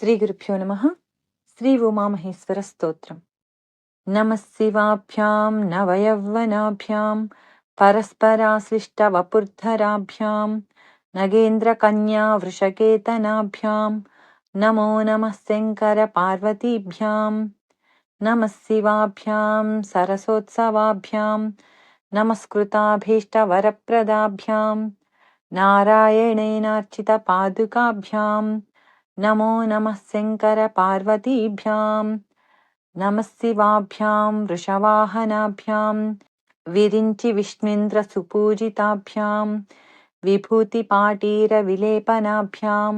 श्रीगुरुभ्यो नमः। श्री उमामहेश्वरस्तोत्रम् नमः शिवाभ्यां नवयौवनाभ्यां परस्पराश्लिष्टवपुर्धराभ्यां नगेन्द्रकन्या वृषकेतनाभ्यां नमो नमः शङ्करपार्वतीभ्यां नमः शिवाभ्यां सरसोत्सवाभ्यां नमस्कृताभीष्टवरप्रदाभ्यां नारायणेनार्चितपादुकाभ्याम् नमो नमः शङ्करपार्वतीभ्यां नमः शिवाभ्यां वृषवाहनाभ्यां विरिञ्चिविष्णुन्द्रसुपूजिताभ्यां विभूतिपाटीरविलेपनाभ्यां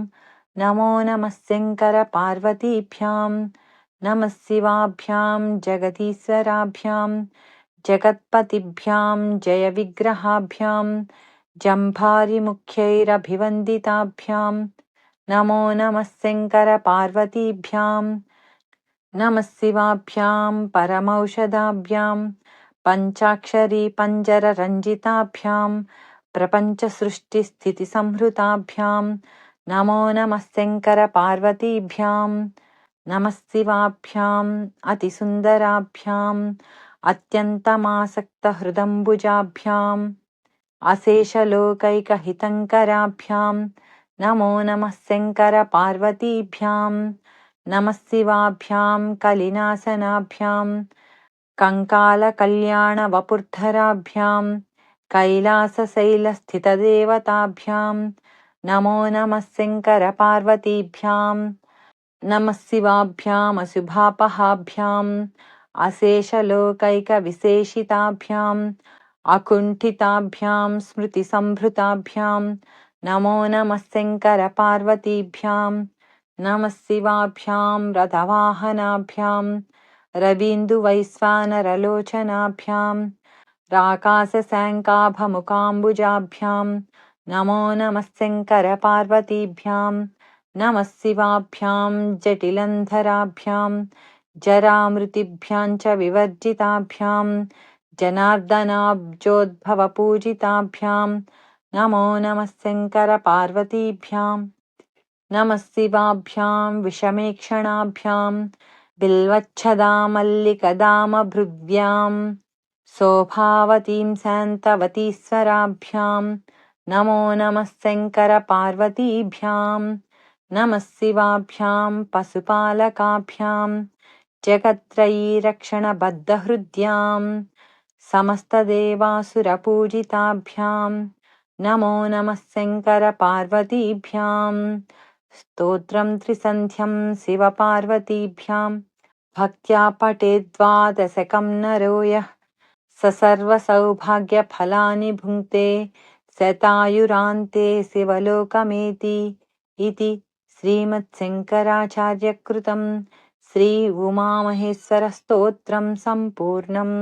नमो नमः शङ्करपार्वतीभ्यां नमः शिवाभ्यां जगदीश्वराभ्यां जगत्पतिभ्यां जयविग्रहाभ्यां जम्भारिमुख्यैरभिवन्दिताभ्यां नमो नमः शङ्करपार्वतीभ्यां नमः शिवाभ्यां परमौषधाभ्यां पञ्चाक्षरी पञ्जररञ्जिताभ्यां प्रपञ्चसृष्टिस्थितिसंहृताभ्यां नमो नमः शङ्करपार्वतीभ्यां नमः शिवाभ्याम् अतिसुन्दराभ्याम् अत्यन्तमासक्तहृदम्बुजाभ्याम् अशेषलोकैकहितङ्कराभ्यां नमो नमः शङ्करपार्वतीभ्यां नमः शिवाभ्यां कलिनाशनाभ्यां कङ्कालकल्याणवपुर्धराभ्यां कैलासशैलस्थितदेवताभ्यां नमो नमः शङ्करपार्वतीभ्यां नमः शिवाभ्यामशुभापहाभ्याम् अशेषलोकैकविशेषिताभ्याम् अकुण्ठिताभ्यां स्मृतिसम्भृताभ्यां नमो नमः शङ्करपार्वतीभ्यां नमः शिवाभ्यां रथवाहनाभ्यां रवीन्दुवैश्वानरलोचनाभ्यां राकाशशाङ्काभमुकाम्बुजाभ्यां नमो नमः शङ्करपार्वतीभ्यां नमः शिवाभ्यां जटिलन्धराभ्यां जरामृतिभ्यां च विवर्जिताभ्यां जनार्दनाब्जोद्भवपूजिताभ्यां नमो नमः शङ्करपार्वतीभ्यां नमः शिवाभ्यां विषमेक्षणाभ्यां बिल्वच्छदामल्लिकदामभृद्भ्यां शोभावतीं शान्तवतीश्वराभ्यां नमो नमः शङ्करपार्वतीभ्यां नमः शिवाभ्यां पशुपालकाभ्यां जगत्त्रयीरक्षणबद्धहृद्यां समस्तदेवासुरपूजिताभ्यां नमो नमः शङ्करपार्वतीभ्यां स्तोत्रं त्रिसन्ध्यं शिवपार्वतीभ्यां। भक्त्या पठेद्वादशकं नरो यः। स सर्वसौभाग्यफलानि भुङ्क्ते। शतायुरान्ते शिवलोकमेति इति श्रीमत्शङ्कराचार्यकृतं श्री उमामहेश्वरस्तोत्रं सम्पूर्णम्